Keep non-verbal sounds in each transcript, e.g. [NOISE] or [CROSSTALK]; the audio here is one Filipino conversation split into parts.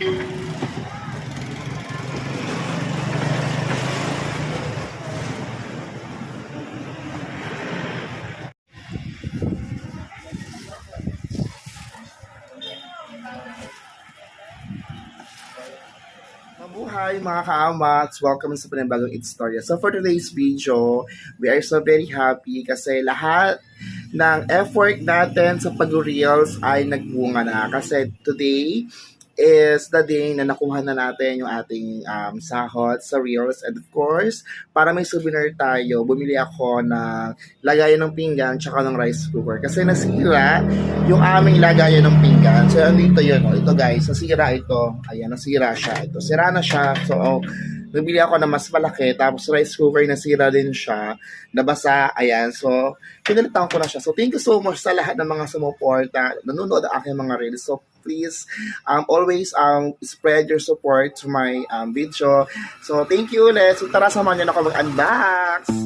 Mabuhay mga kaamats! Welcome sa panibagong It's Story. So for today's video, we are so very happy kasi lahat ng effort natin sa pag-reels ay nagbunga na. Kasi today is the day na nakuha na natin yung ating um, sahot sa reels. And of course, para may souvenir tayo, bumili ako ng lagayan ng pinggan tsaka ng rice cooker. Kasi nasira yung aming lagayan ng pinggan. So, andito yun. Oh. Ito guys, nasira ito. Ayan, nasira siya. Ito, sira na siya. So, oh, nabili ako na mas malaki. Tapos rice cooker, nasira din siya. Nabasa. Ayan. So, pinalitan ko na siya. So, thank you so much sa lahat ng mga sumuporta. Nanonood ang aking mga reels. So, please, um, always um, spread your support to my um, video. So, thank you ulit. So, tara, samahan niyo na ako mag-unbox.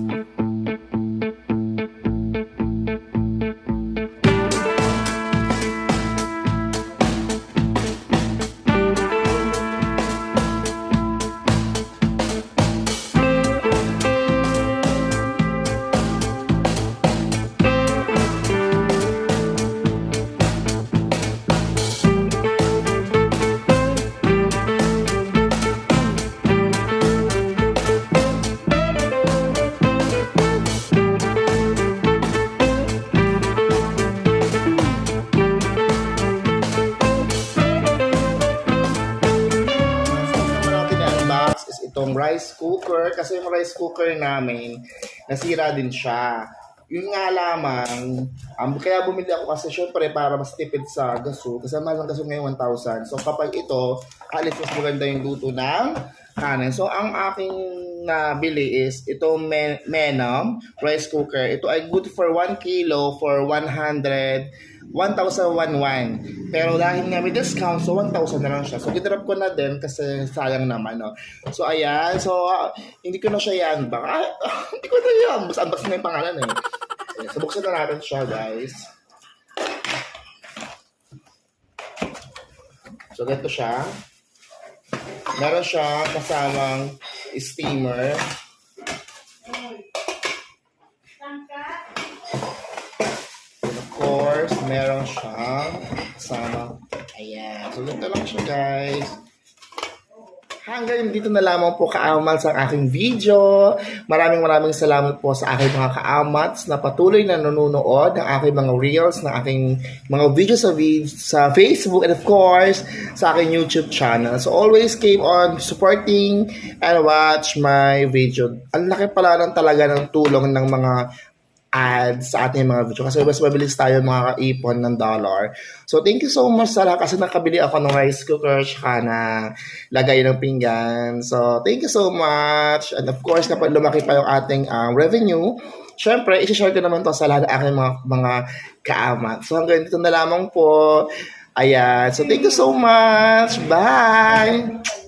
Unbox is itong rice cooker. Kasi yung rice cooker namin, nasira din siya. Yun nga lamang, um, kaya bumili ako kasi syempre para mas tipid sa gaso. Kasi mahal ng gaso ngayon 1,000. So kapag ito, alis mas maganda yung luto ng kanin. So ang aking nabili is itong Men- Menom rice cooker. Ito ay good for 1 kilo for 100 1,001. Pero dahil nga may discount, so 1,000 na lang siya. So, gidrap ko na din kasi sayang naman, no? So, ayan. So, ah, hindi ko na siya yan. Baka, [LAUGHS] hindi ko na. Mas unbox na yung pangalan, eh. Ayan, So, buksan na natin siya, guys. So, ganito siya. Meron siya kasamang steamer. And of course, meron siyang kasama. Ayan. So, ganito lang siya, guys. Hanggang dito na lamang po kaamal sa aking video. Maraming maraming salamat po sa aking mga kaamats na patuloy na nanonood ng aking mga reels, ng aking mga videos sa, sa Facebook and of course sa aking YouTube channel. So always keep on supporting and watch my video. Ang laki pala ng talaga ng tulong ng mga ads sa ating mga video kasi mas mabilis tayo makakaipon ng dollar. So, thank you so much sa lahat kasi nakabili ako ng rice cooker tsaka na lagay ng pinggan. So, thank you so much. And of course, kapag lumaki pa yung ating um, revenue, syempre, isi-share ko naman to sa lahat ng aking mga, mga kaamat. So, hanggang dito na lamang po. Ayan. So, thank you so much. Bye!